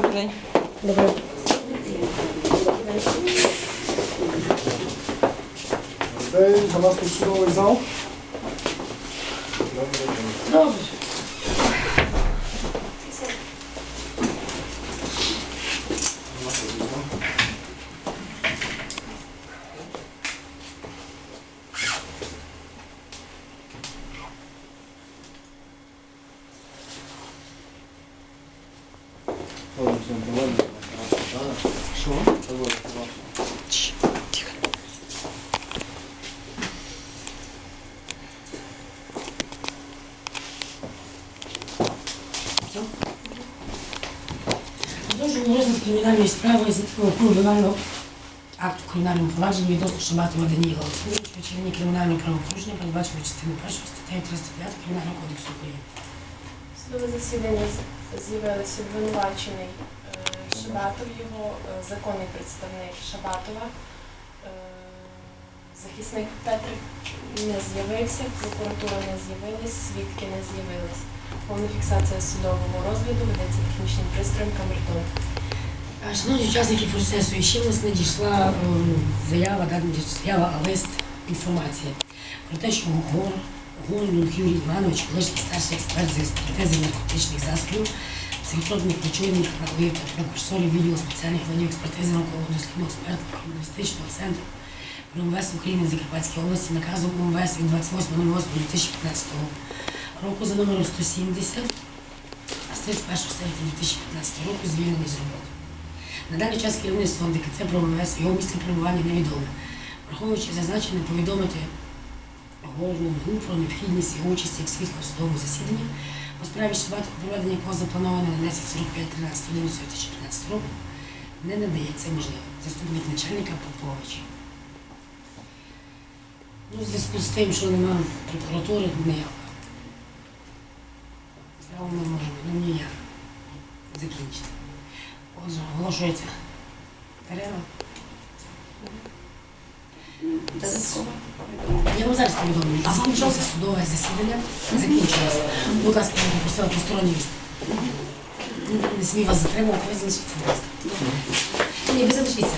Добрий день. Добре. Людей, у нас тут судовий зал. Добре. Що? Тихо. Продовжуємо розгляд кримінальної справи з акту кримінального провадження відносно Шабатова Даніла Олександровича, вчинення кримінального правопорушення, передбачено частиною 1 статтею 305 Кримінального кодексу України. Судове засідання з'явилися обвинувачений Шабатов, його е, законний представник Шабатова. Е, Захисник Петрик не з'явився, прокуратура не з'явилась, свідки не з'явились. Повна фіксація судового розгляду ведеться технічним пристроєм камертон. А, Шановні учасники процесу, і ще в нас надійшла ем, заява, да, заява, а лист інформації про те, що Горнух Юрій Іванович, колишній старший експерт з експертизи наркотичних засобів, речовин правових та прекурсорів відділу спеціальних видів експертизи науково-дослідного експертного криміналістичного центру при МВС України в Закарпатській області наказом МВС від 28.08.2015 року за номером 170 з 31 серпня 2015 року звільнений з роботи. На даний час керівництво ДКЦ про МВС його місце перебування невідоме. Враховуючи зазначене, повідомити головну групу про необхідність його участі як свідка у судовому у справі Шабатку, проведення якого заплановано на 10.45 13 2015 року, не надається можливо. Заступник начальника Попович. Ну, зв'язку з тим, що немає прокуратури, ніяк. Справу ми можемо, ну ніяк закінчити. Отже, оголошується перерва. Додатково. Я вам зараз повідомлю. Закінчилося судове засідання. Закінчилося. Будь ласка, я попросила посторонніх. Не смій вас затримувати, ви залишіться, будь ласка. Ні. Ви залишіться.